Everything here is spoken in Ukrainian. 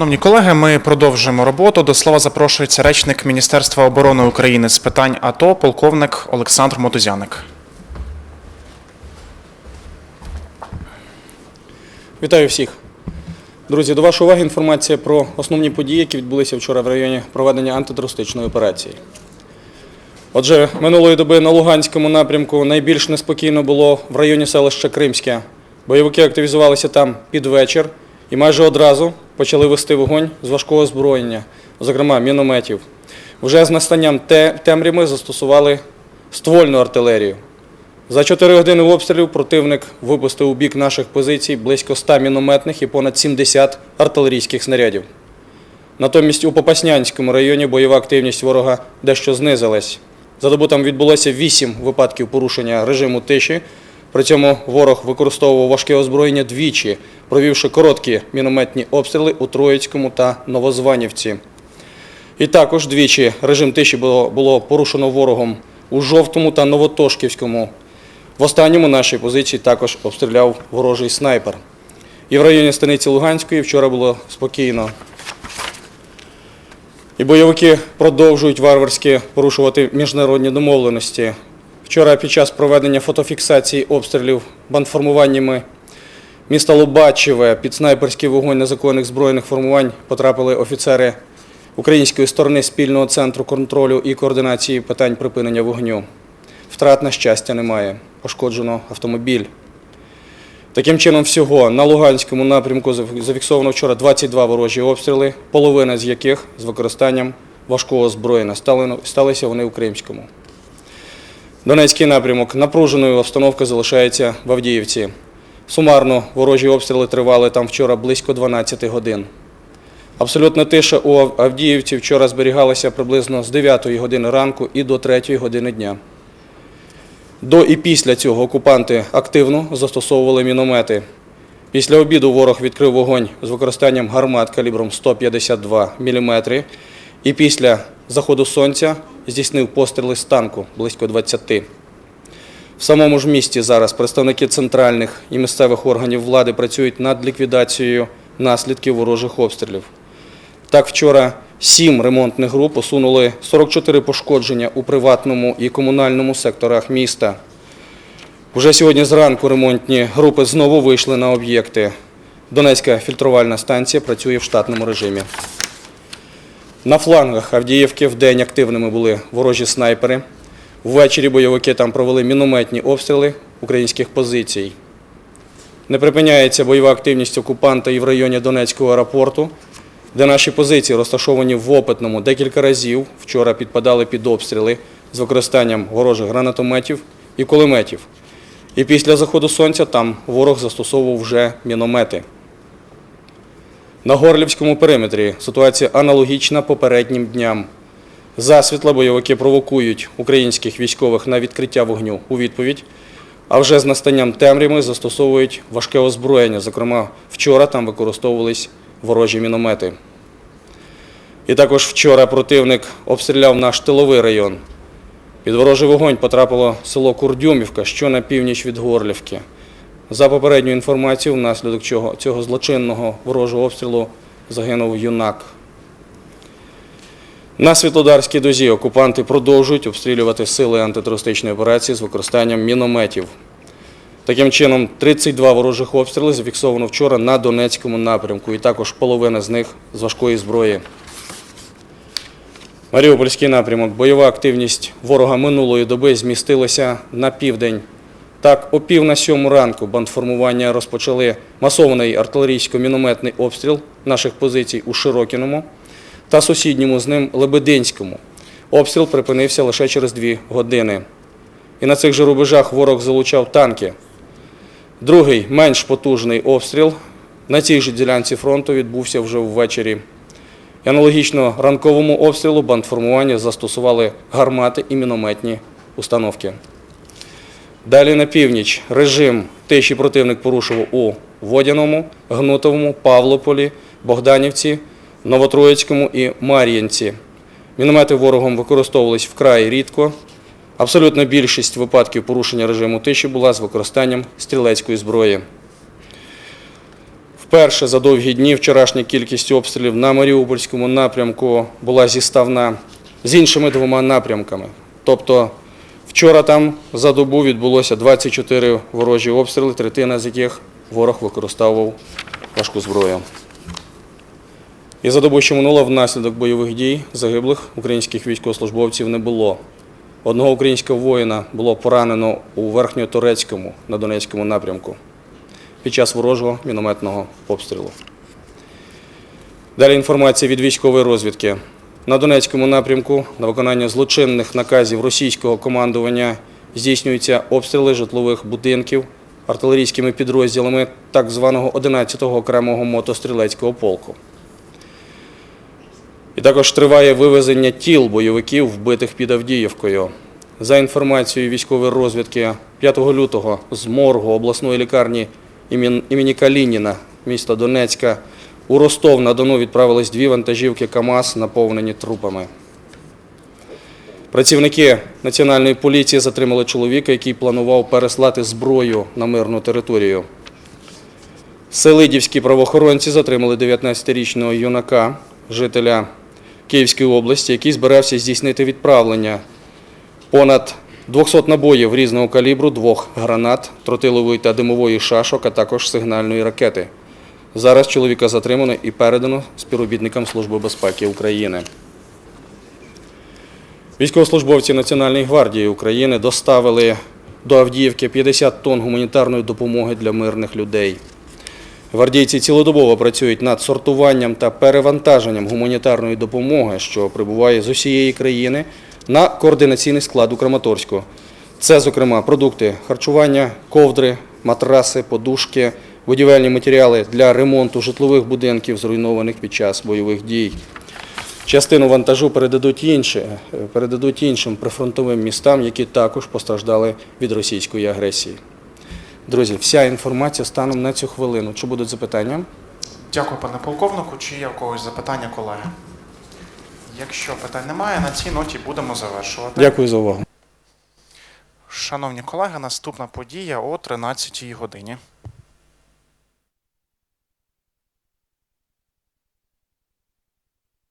Шановні колеги, ми продовжуємо роботу. До слова запрошується речник Міністерства оборони України з питань АТО, полковник Олександр Мотузяник. Вітаю всіх. Друзі, до вашої уваги інформація про основні події, які відбулися вчора в районі проведення антитерористичної операції. Отже, минулої доби на Луганському напрямку найбільш неспокійно було в районі селища Кримське. Бойовики активізувалися там під вечір і майже одразу почали вести вогонь з важкого озброєння, зокрема мінометів. Вже з настанням те- темряви застосували ствольну артилерію. За 4 години обстрілів противник випустив у бік наших позицій близько 100 мінометних і понад 70 артилерійських снарядів. Натомість у Попаснянському районі бойова активність ворога дещо знизилась. За добу там відбулося 8 випадків порушення режиму тиші. При цьому ворог використовував важке озброєння двічі, провівши короткі мінометні обстріли у Троїцькому та Новозванівці. І також двічі режим тиші було, порушено ворогом у Жовтому та Новотошківському. В останньому нашій позиції також обстріляв ворожий снайпер. І в районі станиці Луганської вчора було спокійно. І бойовики продовжують варварськи порушувати міжнародні домовленості. Вчора під час проведення фотофіксації обстрілів бандформуваннями міста Лобачеве під снайперський вогонь незаконних збройних формувань потрапили офіцери української сторони спільного центру контролю і координації питань припинення вогню. Втрат, на щастя, немає. Пошкоджено автомобіль. Таким чином, всього на Луганському напрямку зафіксовано вчора 22 ворожі обстріли, половина з яких з використанням важкого озброєння. Сталися вони у Кримському. Донецький напрямок. Напруженою обстановка залишається в Авдіївці. Сумарно ворожі обстріли тривали там вчора близько 12 годин. Абсолютна тиша у Авдіївці вчора зберігалася приблизно з 9 години ранку і до 3 години дня. До і після цього окупанти активно застосовували міномети. Після обіду ворог відкрив вогонь з використанням гармат калібром 152 мм і після заходу сонця здійснив постріли з танку близько 20. В самому ж місті зараз представники центральних і місцевих органів влади працюють над ліквідацією наслідків ворожих обстрілів. Так, вчора сім ремонтних груп усунули 44 пошкодження у приватному і комунальному секторах міста. Уже сьогодні зранку ремонтні групи знову вийшли на об'єкти. Донецька фільтрувальна станція працює в штатному режимі. На флангах Авдіївки вдень активними були ворожі снайпери. Ввечері бойовики там провели мінометні обстріли українських позицій. Не припиняється бойова активність окупанта і в районі Донецького аеропорту, де наші позиції розташовані в Опитному декілька разів вчора підпадали під обстріли з використанням ворожих гранатометів і кулеметів. І після заходу сонця там ворог застосовував вже міномети. На Горлівському периметрі ситуація аналогічна попереднім дням. Засвітла бойовики провокують українських військових на відкриття вогню у відповідь, а вже з настанням темряви застосовують важке озброєння. Зокрема, вчора там використовувались ворожі міномети. І також вчора противник обстріляв наш тиловий район. Під ворожий вогонь потрапило село Курдюмівка, що на північ від Горлівки. За попередньою інформацією, внаслідок чого цього злочинного ворожого обстрілу загинув юнак. На Світлодарській дозі окупанти продовжують обстрілювати сили антитерористичної операції з використанням мінометів. Таким чином, 32 ворожих обстріли зафіксовано вчора на Донецькому напрямку, і також половина з них з важкої зброї. Маріупольський напрямок. Бойова активність ворога минулої доби змістилася на південь. Так, о пів на сьому ранку бандформування розпочали масований артилерійсько-мінометний обстріл наших позицій у Широкіному та сусідньому з ним Лебединському. Обстріл припинився лише через дві години. І на цих же рубежах ворог залучав танки. Другий, менш потужний обстріл на цій же ділянці фронту відбувся вже ввечері. І аналогічно ранковому обстрілу бандформування застосували гармати і мінометні установки. Далі на північ режим тиші противник порушував у Водяному, Гнутовому, Павлополі, Богданівці, Новотроїцькому і Мар'їнці. Міномети ворогом використовувались вкрай рідко. Абсолютна більшість випадків порушення режиму тиші була з використанням стрілецької зброї. Вперше за довгі дні вчорашня кількість обстрілів на Маріупольському напрямку була зіставна з іншими двома напрямками. Тобто вчора там за добу відбулося 24 ворожі обстріли, третина з яких ворог використовував важку зброю. І за добу, що минуло, внаслідок бойових дій загиблих українських військовослужбовців не було. Одного українського воїна було поранено у Верхньоторецькому на Донецькому напрямку під час ворожого мінометного обстрілу. Далі інформація від військової розвідки. На Донецькому напрямку на виконання злочинних наказів російського командування здійснюються обстріли житлових будинків артилерійськими підрозділами так званого 11-го окремого мотострілецького полку. І також триває вивезення тіл бойовиків, вбитих під Авдіївкою. За інформацією військової розвідки, 5 лютого з моргу обласної лікарні імені Калініна міста Донецька у Ростов на Дону відправились дві вантажівки КАМАЗ, наповнені трупами. Працівники Національної поліції затримали чоловіка, який планував переслати зброю на мирну територію. Селидівські правоохоронці затримали 19-річного юнака, жителя Київської області, який збирався здійснити відправлення понад 200 набоїв різного калібру, двох гранат, тротилової та димової шашок, а також сигнальної ракети. Зараз чоловіка затримано і передано співробітникам Служби безпеки України. Військовослужбовці Національної гвардії України доставили до Авдіївки 50 тонн гуманітарної допомоги для мирних людей. Гвардійці цілодобово працюють над сортуванням та перевантаженням гуманітарної допомоги, що прибуває з усієї країни, на координаційний склад у Краматорську. Це, зокрема, продукти харчування, ковдри, матраси, подушки, будівельні матеріали для ремонту житлових будинків, зруйнованих під час бойових дій. Частину вантажу передадуть, інші, передадуть іншим прифронтовим містам, які також постраждали від російської агресії. Друзі, вся інформація станом на цю хвилину. Чи будуть запитання? Дякую, пане полковнику. Чи є у когось запитання, колеги? Якщо питань немає, на цій ноті будемо завершувати. Дякую за увагу. Шановні колеги, наступна подія о 13 годині.